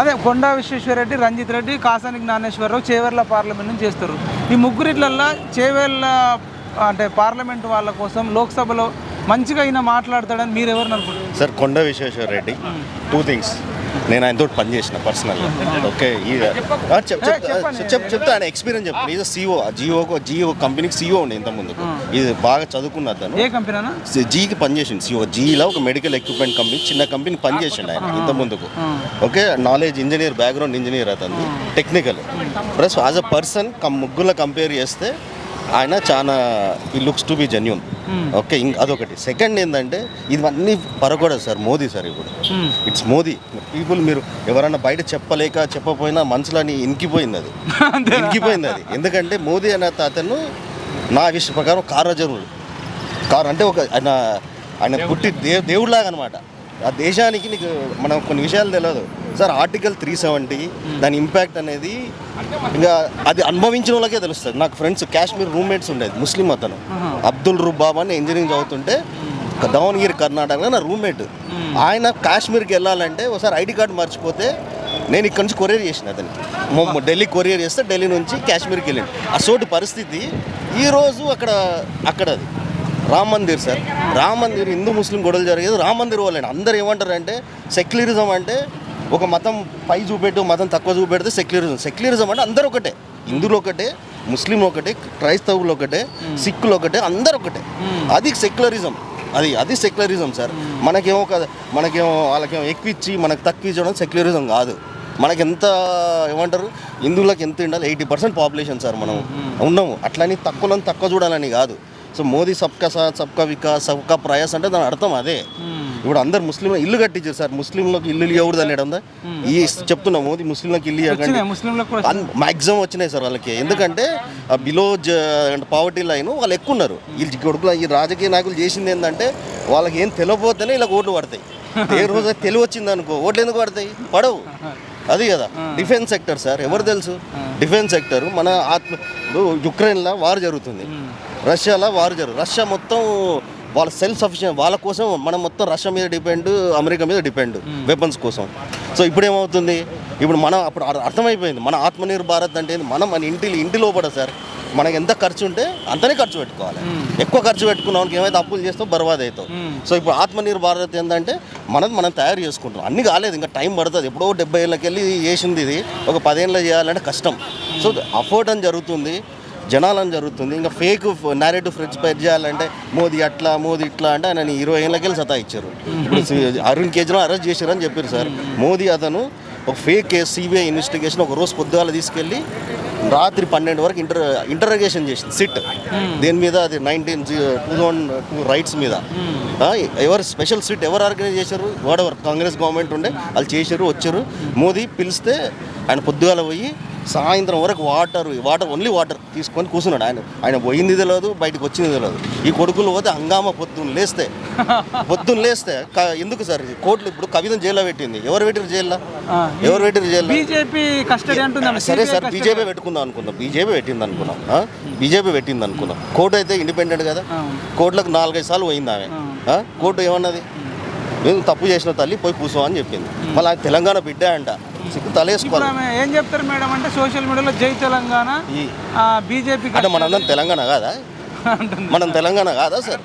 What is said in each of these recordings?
అదే కొండా విశ్వేశ్వరరెడ్డి రంజిత్ రెడ్డి కాసాని జ్ఞానేశ్వరరావు చేవెర్ల పార్లమెంట్ నుంచి చేస్తారు. ఈ ముగ్గురిట్లల్లో చేవెర్ల అంటే పార్లమెంట్ వాళ్ళ కోసం లోక్సభలో మంచిగా ఈయన మాట్లాడతాడని మీరు ఎవరిని అనుకుంటారు సార్ కొండ విశ్వేశ్వర రెడ్డి. టూ థింగ్స్ నేను ఆయనతో పని చేసిన పర్సనల్గా. ఓకే చెప్తా ఆయన ఎక్స్పీరియన్స్ చెప్తాను ఈజ్ సీఓ జియో జియో కంపెనీకి సీఓ ఉండే ఇంత ముందు ఇది బాగా చదువుకున్న అతను. జీకి పనిచేసింది సిఓ జీలో ఒక మెడికల్ ఎక్విప్మెంట్ కంపెనీ చిన్న కంపెనీ పనిచేసిండు ఆయన ఇంత ముందుకు okay knowledge engineer background engineer అతను technical plus as a person ముగ్గుల కంపేర్ చేస్తే ఆయన చాలా ఈ looks to be genuine okay ఇంక అదొకటి. సెకండ్ ఏంటంటే ఇవన్నీ పరకూడదు సార్ మోదీ సార్ ఇప్పుడు. ఇట్స్ మోదీ. పీపుల్ మీరు ఎవరన్నా బయట చెప్పలేక చెప్పపోయినా మనసులని ఇంకిపోయింది అది. ఇంకిపోయింది అది. ఎందుకంటే మోదీ అనే అతను నా విషయం ప్రకారం కారజరుడు కారు అంటే ఒక ఆయన ఆయన పుట్టి దే దేవుడిలాగా అనమాట ఆ దేశానికి నీకు మనం కొన్ని విషయాలు తెలియదు సార్ ఆర్టికల్ త్రీ సెవెంటీ దాని ఇంపాక్ట్ అనేది ఇంకా అది అనుభవించిన వాళ్ళకే తెలుస్తుంది. నాకు ఫ్రెండ్స్ కాశ్మీర్ రూమ్మేట్స్ ఉండేది ముస్లిం అతను. అబ్దుల్ రుబాబ్ అని ఇంజనీరింగ్ చదువుతుంటే దావణగిరి కర్ణాటకలో నా రూమ్మేట్ ఆయన కాశ్మీర్కి వెళ్ళాలంటే ఒకసారి ఐడి కార్డు మర్చిపోతే నేను ఇక్కడ నుంచి కొరియర్ చేసిన అతనికి ఢిల్లీ కొరియర్ చేస్తే ఢిల్లీ నుంచి కాశ్మీర్కి వెళ్ళింది అసోటి పరిస్థితి ఈరోజు అక్కడ అక్కడ అది రామ్ మందిర్ సార్. రామ్ మందిర్ హిందూ ముస్లిం గొడవలు జరిగేది రామ్ మందిర్ వాళ్ళని అందరు ఏమంటారు అంటే సెక్యులరిజం అంటే ఒక మతం పై చూపెట్టు మతం తక్కువ చూపెడితే సెక్యులరిజం. సెక్యులరిజం అంటే అందరూ ఒకటే. హిందువులు ఒకటే ముస్లిం ఒకటే క్రైస్తవులు ఒకటే సిక్కులు ఒకటే అందరు ఒకటే. అది సెక్యులరిజం. అది అది సెక్యులరిజం సార్. మనకేమో కదా మనకేమో వాళ్ళకేమో ఎక్కువ ఇచ్చి మనకు తక్కువ ఇచ్చడం సెక్యులరిజం కాదు. మనకి ఎంత ఏమంటారు హిందువులకు ఎంత ఉండాలి? ఎయిటీ పర్సెంట్ పాపులేషన్ సార్ మనం. ఉన్నాము. అట్లని తక్కువలో తక్కువ చూడాలని కాదు. సో మోదీ సబ్కా సాత్ సబ్కా వికాస్ సబ్కా ప్రయాస్ అంటే దాని అర్థం అదే. ఇప్పుడు అందరు ముస్లింలు ఇల్లు కట్టించారు సార్. ముస్లింలకు ఇల్లు ఇవ్వకూడదు అని ఉందా? ఈ చెప్తున్నా మోదీ ముస్లింలకు ఇల్లు ఇవ్వకండి వచ్చినాయి సార్ వాళ్ళకి. ఎందుకంటే బిలో పావర్టీ లైన్ వాళ్ళు ఎక్కువ ఉన్నారు వీళ్ళు కొడుకులు ఈ రాజకీయ నాయకులు చేసింది ఏంటంటే వాళ్ళకి ఏం తెలియపోతేనే ఇలా ఓట్లు పడతాయి. ఏ రోజు తెలివి వచ్చింది అనుకో ఓట్లు ఎందుకు పడతాయి? పడవు. అది కదా. డిఫెన్స్ సెక్టర్ సార్ ఎవరు తెలుసు? డిఫెన్స్ సెక్టర్ మన ఆత్మ యుక్రెయిన్లో వార్ జరుగుతుంది. రష్యాలో వార్ జరుగు రష్యా మొత్తం వాళ్ళ సెల్ఫ్ సఫిషియెంట్ వాళ్ళ కోసం మనం మొత్తం రష్యా మీద డిపెండ్ అమెరికా మీద డిపెండ్ వెపన్స్ కోసం. సో ఇప్పుడు ఏమవుతుంది ఇప్పుడు మనం అప్పుడు అర్- అర్థమైపోయింది. మన ఆత్మనిర్భర్ భారత్ అంటే? మనం మన ఇంటి ఇంటి లోపల సార్ మనకి ఎంత ఖర్చు ఉంటే అంతనే ఖర్చు పెట్టుకోవాలి. ఎక్కువ ఖర్చు పెట్టుకున్నాం ఏమైతే అప్పులు చేస్తావు బర్బాద్ అవుతావు. సో ఇప్పుడు ఆత్మనిర్భర్ భారత్ ఏంటంటే మనది మనం తయారు చేసుకుంటాం అన్ని కాలేదు ఇంకా టైం పడుతుంది. ఎప్పుడో డెబ్బై ఏళ్ళకి వెళ్ళి చేసింది ఇది. ఒక పదేళ్ళు చేయాలంటే కష్టం. సో అఫోర్డ్ అని జరుగుతుంది. జనాలని జరుగుతుంది. ఇంకా ఫేక్ నేరేటివ్ ఫ్రెండ్స్ స్ప్రెడ్ చేయాలంటే మోదీ అట్లా మోదీ ఇట్లా అంటే ఆయన ఇరవై ఏళ్ళకి వెళ్ళి సతా ఇచ్చారు ఇప్పుడు అరవింద్ కేజ్రీవాల్ అరెస్ట్ చేశారు అని చెప్పారు సార్. మోదీ అతను ఒక ఫేక్ కేసు సిబిఐ ఇన్వెస్టిగేషన్ ఒక రోజు పొద్దుగాల తీసుకెళ్ళి రాత్రి పన్నెండు వరకు ఇంటర్ ఇంటర్గేషన్ చేసింది సిట్ దేని మీద? అది nineteen two thousand two riots మీద. ఆ, ఎవరు స్పెషల్ సిట్ ఎవరు ఆర్గనైజ్ చేశారు? వాట్ ఎవర్ కాంగ్రెస్ గవర్నమెంట్ ఉండే వాళ్ళు చేశారు వచ్చారు. మోదీ పిలిస్తే ఆయన పొద్దుగాల పోయి సాయంత్రం వరకు వాటర్ వాటర్ ఓన్లీ వాటర్ తీసుకొని కూర్చున్నాడు ఆయన. ఆయన పోయింది తెలియదు బయటకు వచ్చింది తెలియదు ఈ కొడుకులు పోతే హంగామా పొద్దున్న లేస్తే పొద్దున్న లేస్తే ఎందుకు సార్ కోర్టులు ఇప్పుడు కవితను జైల్లో పెట్టింది. ఎవరు పెట్టారు జైల్లో? ఎవరు పెట్టారు జైల్లో? బీజేపీ కస్టడీ అంటుంది సరే సార్ బీజేపీ పెట్టుకుందాం అనుకున్నాం బీజేపీ పెట్టింది అనుకున్నాం? బీజేపీ పెట్టింది అనుకున్నాం. కోర్టు అయితే ఇండిపెండెంట్ కదా? కోర్టులకు నాలుగైదు సార్లు పోయింది ఆమె? కోర్టు ఏమన్నది? నేను తప్పు చేసిన తల్లి పోయి కూర్చో అని చెప్పింది. మళ్ళీ ఆయన తెలంగాణ బిడ్డ అంట. సిగ్గు తలేసుకోవాలి ఏం చెప్తారు మేడం అంటే సోషల్ మీడియాలో జై తెలంగాణ బీజేపీ అంటే మనందరం తెలంగాణ కాదా? మనం తెలంగాణ కాదా సార్?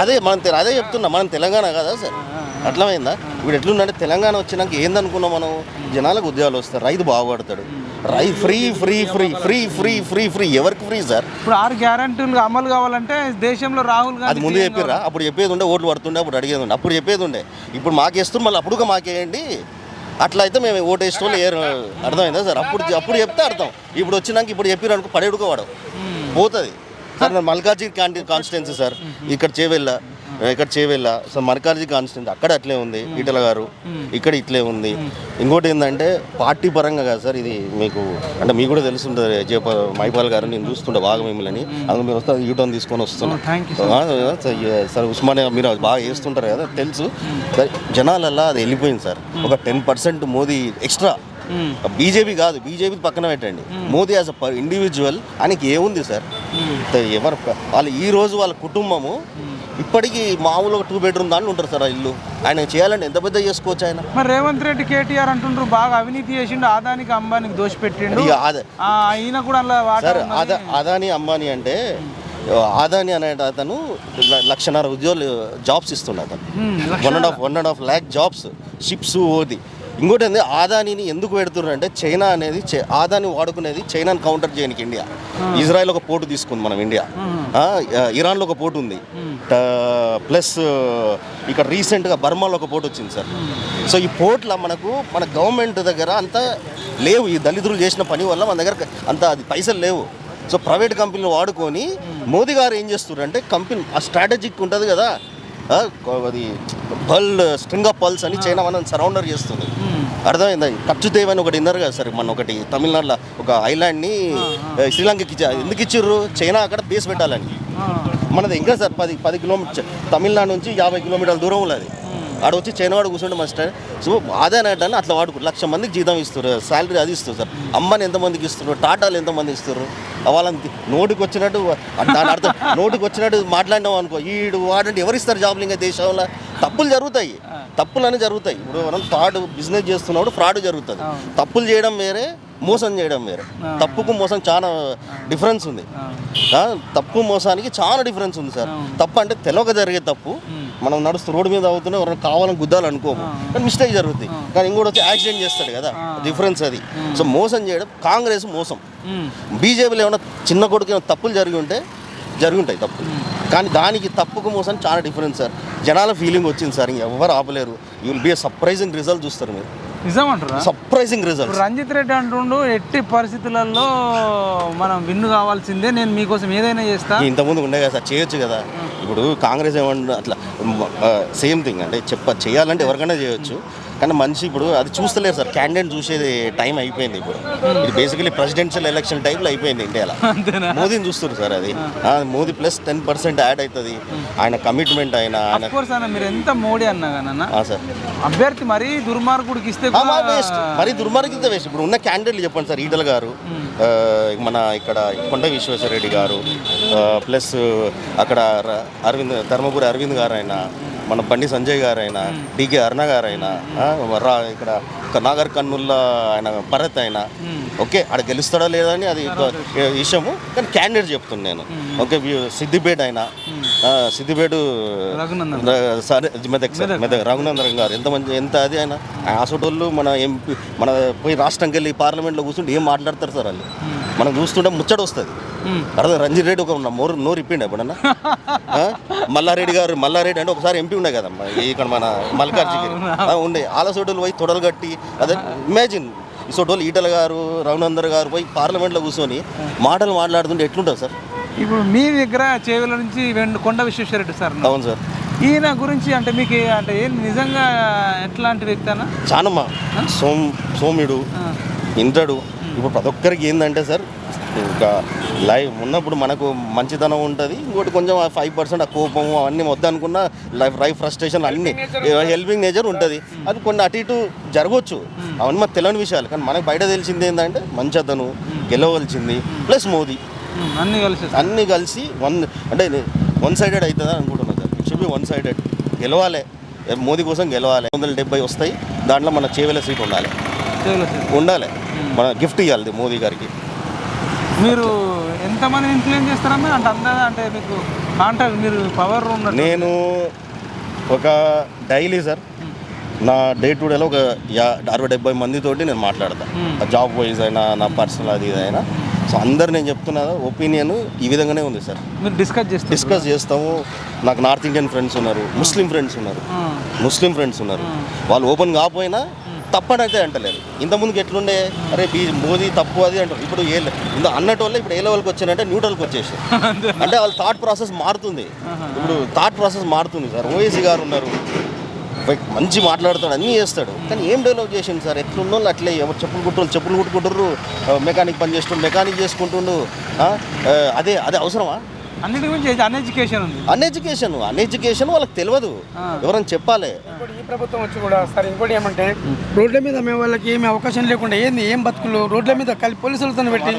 అదే మనం అదే చెప్తున్నా మనం తెలంగాణ కాదా సార్? అర్థమైందా? ఇప్పుడు ఎట్లుందంటే తెలంగాణ వచ్చినాక ఏందనుకున్నాం మనం? జనాలకు ఉద్యోగాలు వస్తాయి రైతు బాగుపడతాడు. రై free free free free free free free. ఎవరికి ఫ్రీ సార్? ఇప్పుడు ఆరు గ్యారంటీలు అమలు కావాలంటే దేశంలో రాహుల్ అది ముందు చెప్పిర్రా? అప్పుడు చెప్పేది ఉండే ఓట్లు పడుతుండే అప్పుడు అడిగేది ఉండే అప్పుడు చెప్పేది ఉండే. ఇప్పుడు మాకేస్తున్నారు మళ్ళీ అప్పుడుగా మాకేయండి. అట్లా అయితే మేము ఓటు వేసిన వాళ్ళు ఏరు. అర్థమైందా సార్? అప్పుడు అప్పుడు చెప్తే అర్థం. ఇప్పుడు వచ్చినాక ఇప్పుడు చెప్పారు అనుకో పడేడుకోవాడు పోతుంది. సార్ కాంటి కాన్స్టిట్యున్సీ సార్ ఇక్కడ చేవెళ్ళ. ఇక్కడ చేవెళ్ళ సో మల్కార్జీ కాన్స్టిట్యున్సీ అక్కడ అట్లే ఉంది ఈటల గారు. ఇక్కడ ఇట్లే ఉంది. ఇంకోటి ఏంటంటే పార్టీ పరంగా కాదు సార్ ఇది మీకు అంటే మీకు కూడా తెలుసుంటుంది జయప మైపాల్ గారు నేను చూస్తుంటే బాగా మిమ్మల్ని. అందులో మీరు వస్తే యూటర్న్ తీసుకొని వస్తున్నా. థ్యాంక్ యూ ఆ, సార్, ఉస్మానియా మీరు బాగా చేస్తుంటారు కదా తెలుసు. జనాలల్లా అది వెళ్ళిపోయింది సార్. ఒక ten percent Modi extra. BJP కాదు బీజేపీ పక్కన పెట్టండి. మోదీ యాజ్ అ ఇండివిజువల్ ఆయనకి ఏముంది సార్? ఎవరు వాళ్ళు ఈ రోజు వాళ్ళ కుటుంబము ఇప్పటికీ మామూలుగా టూ బెడ్రూమ్ దాంట్లో ఉంటారు సార్ ఆ ఇల్లు. ఆయన చేయాలంటే ఎంత పెద్ద చేసుకోవచ్చు ఆయన? మరి రేవంత్ రెడ్డి కేటీఆర్ అంటుండ్రు బాగా అవినీతి చేసిండు ఆదానికి అంబానికి దోషపెట్టిండు. ఇక అదే ఆ, ఈయన కూడా సార్ అదాని అంబానీ అంటే ఆదాని అనే అతను లక్షన్నర ఉద్యోగులు జాబ్స్ ఇస్తుండే అతను. One and half one and half lakh jobs ships ఓది. ఇంకోటి ఏంది ఆదానిని ఎందుకు పెడుతున్నారు అంటే చైనా అనేది ఆదాని వాడుకునేది చైనాని కౌంటర్ చేయడానికి ఇండియా. ఇజ్రాయెల్ ఒక పోటు తీసుకుంది మనం ఇండియా. ఆ, ఇరాన్లో ఒక పోటు ఉంది. ప్లస్ ఇక్కడ రీసెంట్గా బర్మాలో ఒక పోటు వచ్చింది సార్. సో ఈ పోట్ల మనకు మన గవర్నమెంట్ దగ్గర అంత లేవు. ఈ దళితులు చేసిన పని వల్ల మన దగ్గర అంత అది పైసలు లేవు. సో ప్రైవేట్ కంపెనీలు వాడుకొని మోదీ గారు ఏం చేస్తున్నారు అంటే కంపెనీ ఆ స్ట్రాటజిక్ ఉంటుంది కదా. అది పల్ స్ట్రింగ్ ఆఫ్ పల్స్ అని చైనా మనం సరౌండర్ చేస్తుంది. అర్థమైందా? ఖర్చు తేవని ఒకటి విన్నారు కదా సార్ మన ఒకటి తమిళనాడులో ఒక ఐలాండ్ని శ్రీలంకకి ఇచ్చా ఎందుకు ఇచ్చిర్రు? చైనా అక్కడ బేస్ పెట్టాలని. మనది ఇంకా సార్? పది పది కిలోమీటర్ తమిళనాడు నుంచి యాభై కిలోమీటర్ల దూరం ఉన్నది ఆడ వచ్చి చైనా వాడు కూర్చుంటే మాస్టర్ సో ఆదాయ అంటే అట్లా వాడుకో లక్ష మందికి జీతం ఇస్తారు శాలరీ అది ఇస్తారు సార్. అమ్మని ఎంతమందికి ఇస్తారు టాటాలు ఎంతమంది ఇస్తారు వాళ్ళని నోటికి వచ్చినట్టు దాని అర్థం నోటికి వచ్చినట్టు మాట్లాడినాం అనుకో ఈడు వాడంటే ఎవరు ఇస్తారు జాబ్లు ఇంకా దేశంలో? తప్పులు జరుగుతాయి. తప్పులు అనేవి జరుగుతాయి. ఇప్పుడు మనం ఫ్రాడ్ బిజినెస్ చేస్తున్నప్పుడు ఫ్రాడ్ జరుగుతుంది. తప్పులు చేయడం వేరే మోసం చేయడం వేరే. తప్పుకు మోసం చాలా డిఫరెన్స్ ఉంది. తప్పు మోసానికి చాలా డిఫరెన్స్ ఉంది సార్. తప్పు అంటే తెలవక జరిగే తప్పు. మనం నడుస్తూ రోడ్డు మీద అవుతూనే ఎవరైనా కావాలని గుద్దాలి అనుకోము కానీ మిస్టేక్ జరుగుతుంది కానీ ఇంకోటి వచ్చి యాక్సిడెంట్ చేస్తాడు కదా. డిఫరెన్స్ అది. సో మోసం చేయడం కాంగ్రెస్ మోసం. బీజేపీలో ఏమైనా చిన్న కొడుకు ఏమైనా తప్పులు జరిగి ఉంటే జరిగి ఉంటాయి తప్పులు కానీ దానికి తప్పుకు మోసం చాలా డిఫరెన్స్ సార్. జనాల ఫీలింగ్ వచ్చింది సార్. ఇంక ఎవరు ఆపలేరు. You will be surprising result చూస్తారు మీరు. సర్ప్రైజింగ్ రిజల్ట్ రంజిత్ రెడ్డి అంటుండు ఎట్టి పరిస్థితులలో మనం విన్ను కావాల్సిందే. నేను మీకోసం ఏదైనా చేస్తా. ఇంతకుముందు ఉండే కదా సార్. చేయొచ్చు కదా. ఇప్పుడు కాంగ్రెస్ ఏమన్నా అట్లా సేమ్ థింగ్ అంటే చెప్ప చేయాలంటే ఎవరికైనా చేయొచ్చు. కానీ మనిషి ఇప్పుడు అది చూస్తలేరు సార్. క్యాండిడేట్ చూసేది టైం అయిపోయింది ఇప్పుడు. ఇది బేసికలీ ప్రెసిడెన్షియల్ ఎలక్షన్ టైప్లో అయిపోయింది ఇండియాలో. మోదీని చూస్తారు సార్ అది. Modi plus ten percent add అవుతుంది ఆయన కమిట్మెంట్ ఆయన మీరు ఎంత మోడీ అన్నా సార్. అభ్యర్థి మరీ దుర్మార్గుడికి ఇస్తే వేస్ట్ మరి దుర్మార్గిత వేస్ట్ ఇప్పుడు ఉన్న క్యాండిడేట్లు చెప్పండి సార్ ఈటల గారు ఆ, మన ఇక్కడ కొండ విశ్వేశ్వరరెడ్డి గారు ప్లస్ అక్కడ అరవింద్ ధర్మపురి అరవింద్ గారు అయినా మన బండి సంజయ్ గారు అయినా డికే అరుణ గారు అయినా రా ఇక్కడ నాగర్ కర్నూల్లో ఆయన భరత్ అయినా ఓకే ఆడ గెలుస్తాడా లేదా అని అది విషయము కానీ క్యాండిడేట్ చెప్తున్నాను నేను. ఓకే సిద్దిపేట అయినా సిద్దిపేట సరే మెదక్ సార్ మెదక్. రఘునందన్ గారు. ఎంత మంచి ఎంత అది ఆయన? ఆసోటోళ్ళు మన ఎంపీ మన పోయి రాష్ట్రంకి వెళ్ళి పార్లమెంట్లో కూర్చుంటే ఏం మాట్లాడతారు సార్ వాళ్ళు? మనం చూస్తుంటే ముచ్చట వస్తుంది. మ్మ్. అర్థం రంజిత్ రెడ్డి ఒక ఉన్న నోరు నోరు ఇప్పిండి ఎప్పుడన్నా? మల్లారెడ్డి గారు మల్లారెడ్డి అంటే ఒకసారి ఎంపీ ఉండే కదమ్మా ఇక్కడ మన మల్కార్జిగిరి ఉండే. ఆలసోటోళ్ళు పోయి తొడలు కట్టి అదే ఇమాజిన్ ఈ సోటోళ్ళు ఈటల గారు రఘునందర్ గారు పోయి పార్లమెంట్లో కూర్చొని మాటలు మాట్లాడుతుంటే ఎట్లుంటుంది సార్? ఇప్పుడు మీ దగ్గర చేవెల నుంచి కొండ విశ్వేశ్వరరెడ్డి సార్. అవును సార్. ఈయన గురించి అంటే మీకు అంటే ఏం నిజంగా ఎట్లాంటి వ్యక్తి అన్న చానమ్మా సోమ్ సోమ్యుడు ఇంద్రుడు. ఇప్పుడు ప్రతి ఒక్కరికి ఏంటంటే సార్ ఇంకా లైఫ్ ఉన్నప్పుడు మనకు మంచితనం ఉంటుంది. ఇంకోటి కొంచెం ఫైవ్ పర్సెంట్ ఆ కోపం అవన్నీ వద్దనుకున్న లైఫ్ లైఫ్ ఫ్రస్ట్రేషన్ అన్నీ హెల్పింగ్ నేచర్ ఉంటుంది. అది కొన్ని అటు ఇటు జరగవచ్చు అవన్నీ మనకు తెలియని విషయాలు. కానీ మనకు బయట తెలిసింది ఏంటంటే మంచితను గెలవలసింది ప్లస్ మోదీ. అన్నీ కలిసి అన్నీ కలిసి వన్ అంటే వన్ సైడెడ్ అవుతుందా అనుకుంటున్నాను sir. It should be one sided గెలవాలి మోదీ కోసం గెలవాలి. వందల డెబ్బై వస్తాయి. దాంట్లో మన చేవెల సీట్ ఉండాలి. ఉండాలి. మన గిఫ్ట్ ఇవ్వాలి మోదీ గారికి. మీరు ఎంతమంది ఇన్ఫ్లుయెన్స్ చేస్తారమ్మా అంటే అంటే మీకు కాంటాక్ట్ మీరు పవర్ నేను ఒక డైలీ సార్ నా డే టు డేలో ఒక యా అరవై డెబ్బై మందితోటి నేను మాట్లాడతాను జాబ్ వైజ్ అయినా నా పర్సనల్ అది ఇది అయినా. సో అందరు నేను చెప్తున్నా ఒపీనియన్ ఈ విధంగానే ఉంది సార్. మీరు డిస్కస్ చేస్తారు డిస్కస్ చేస్తాము. నాకు నార్త్ ఇండియన్ ఫ్రెండ్స్ ఉన్నారు ముస్లిం ఫ్రెండ్స్ ఉన్నారు ముస్లిం ఫ్రెండ్స్ ఉన్నారు. వాళ్ళు ఓపెన్ కాకపోయినా తప్పనైతే అంటలేరు. ఇంత ముందుకు ఎట్లుండే? అరే బీ మోదీ తప్పు అది అంటారు. ఇప్పుడు ఏ ఇంత అన్నట్టు వల్ల ఇప్పుడు ఏ లెవెల్కి వచ్చారంటే న్యూట్రల్కి వచ్చేసి అంటే వాళ్ళ థాట్ ప్రాసెస్ మారుతుంది. ఇప్పుడు థాట్ ప్రాసెస్ మారుతుంది సార్. ఓఎసీ గారు ఉన్నారు. బై- మంచి మాట్లాడతాడు అన్నీ చేస్తాడు. కానీ ఏం డెవలప్ చేసిండు సార్? ఎట్లున్న వాళ్ళు అట్లే ఎవరు చెప్పులు కుట్టరు చెప్పులు కుట్టుకుంటారు మెకానిక్ పని చేస్తుండు మెకానిక్ చేసుకుంటుండు అదే అదే అవసరమా? అన్నిటి గురించి అన్ఎడ్యుకేషన్ ఉంది. అన్ఎడ్యుకేషన్ అన్ఎడ్యుకేషన్ వాళ్ళకి తెలియదు. ఎవరైనా చెప్పాలి. ఈ ప్రభుత్వం వచ్చి కూడా సార్ ఇంకోటి ఏమంటే రోడ్ల మీద మేము వాళ్ళకి ఏమి అవకాశం లేకుండా ఏంది ఏం బతుకులు రోడ్ల మీద కలిపి పోలీసులతో పెట్టి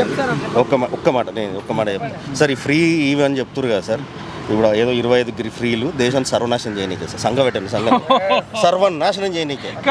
చెప్తారా? ఒక్క మా- ఒక్క మాట నేను ఒక్క మాట చెప్తాను సార్ ఈ ఫ్రీ ఇవి అని చెప్తున్నారు కదా సార్. ఇప్పుడు ఏదో ఇరవై ఐదు గ్రి- ఫ్రీలు దేశాన్ని సర్వనాశనం చేయనీకే సార్. సంఘం పెట్టండి సంఘం. సర్వనాశనం చేయనీకే.